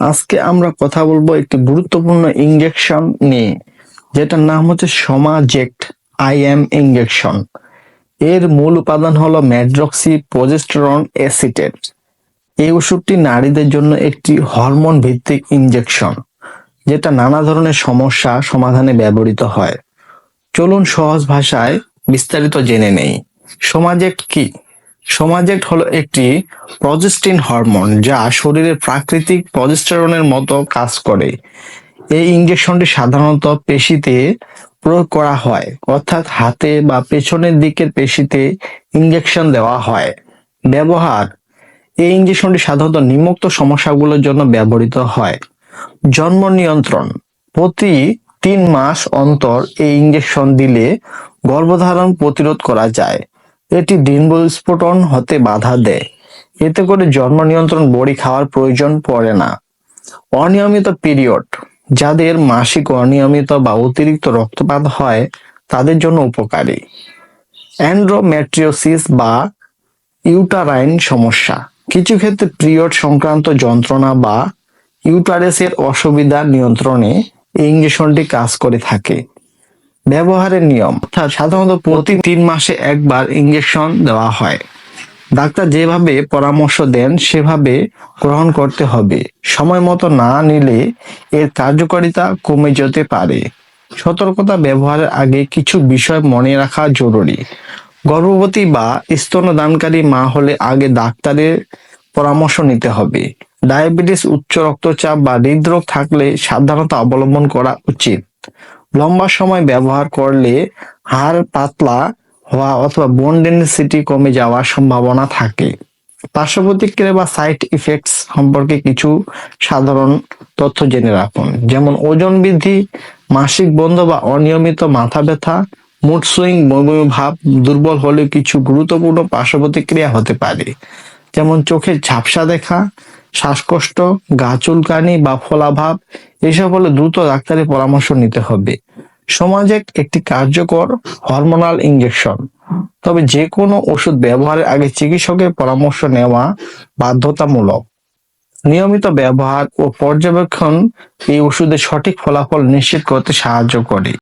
আজকে আমরা কথা বলব একটি গুরুত্বপূর্ণ ইঞ্জেকশন নিয়ে, যেটার নাম হচ্ছে সমাজেক্ট আইএম ইঞ্জেকশন এর মূল উপাদান হলো ম্যাড্রক্সি প্রজেস্টেরন অ্যাসিটেট এই ওষুধটি নারীদের জন্য একটি হরমোন ভিত্তিক ইঞ্জেকশন যেটা নানা ধরনের সমস্যা সমাধানে ব্যবহৃত হয়। চলুন সহজ ভাষায় বিস্তারিত জেনে নেই। সমাজেক্ট কি? সমাজেক্ট হলো একটি প্রজেস্টিন হরমোন, যা শরীরের প্রাকৃতিক প্রজেস্টেরনের মতো কাজ করে। এই ইঞ্জেকশনটি সাধারণত পেশিতে প্রয়োগ করা হয়, অর্থাৎ হাতে বা পেছনের দিকের পেশিতে ইঞ্জেকশন দেওয়া হয়। ব্যবহার, এই ইঞ্জেকশনটি সাধারণত নিম্নোক্ত সমস্যাগুলোর জন্য ব্যবহৃত হয়। জন্ম নিয়ন্ত্রণ, প্রতি তিন মাস অন্তর এই ইঞ্জেকশন দিলে গর্ভধারণ প্রতিরোধ করা যায়। এটি ডিম্বল স্ফোটন হতে বাধা দেয়। এতে করে জন্ম নিয়ন্ত্রণ বড়ি খাওয়ার প্রয়োজন পড়ে না। অনিয়মিত পিরিয়ড, যাদের মাসিক অনিয়মিত বা অতিরিক্ত রক্তপাত হয়, তাদের জন্য উপকারী। অ্যান্ড্রোমেট্রিওসিস বা ইউটারাইন সমস্যা, কিছু ক্ষেত্রে পিরিয়ড সংক্রান্ত যন্ত্রণা বা ইউটারেসের অসুবিধা নিয়ন্ত্রণে এই ইঞ্জেকশনটি কাজ করে থাকে। ব্যবহারের নিয়ম। সাধারণত প্রতি তিন মাসে একবার ইঞ্জেকশন দেওয়া হয়। ডাক্তার যেভাবে পরামর্শ দেন, সেভাবে গ্রহণ করতে হবে। সময় মতো না নিলে এর কার্যকারিতা কমে যেতে পারে। সতর্কতা ব্যবহারের আগে কিছু বিষয় মনে রাখা জরুরি। গর্ভবতী বা স্তনদানকারী মা হলে আগে ডাক্তারের পরামর্শ নিতে হবে। ডায়াবেটিস, উচ্চ রক্তচাপ বা হৃদরোগ থাকলে সাবধানতা অবলম্বন করা উচিত। লম্বা সময় ব্যবহার করলে হাড় পাতলা হওয়া অথবা বোন ডেন্সিটি কমে যাওয়ার সম্ভাবনা থাকে। পার্শ্ব প্রতিক্রিয়া বা সাইড ইফেক্টস সম্পর্কে কিছু সাধারণ তথ্য জেনে রাখুন। যেমন ওজন বৃদ্ধি, মাসিক বন্ধ বা অনিয়মিত মাথা ব্যথা মুড সুইং বমি ভাব, দুর্বল হলে কিছু গুরুত্বপূর্ণ পার্শ্ব প্রতিক্রিয়া হতে পারে। যেমন চোখের ঝাপসা দেখা শ্বাসকষ্ট, গা চুলকানি বা ফোলাভাব, এসব হলে দ্রুত ডাক্তারের পরামর্শ নিতে হবে। সমাজে একটি কার্যকর হরমোনাল ইঞ্জেকশন তবে যে কোনো ওষুধ ব্যবহারের আগে চিকিৎসকের পরামর্শ নেওয়া বাধ্যতামূলক। নিয়মিত ব্যবহার ও পর্যবেক্ষণ এই ওষুধের সঠিক ফলাফল নিশ্চিত করতে সাহায্য করে।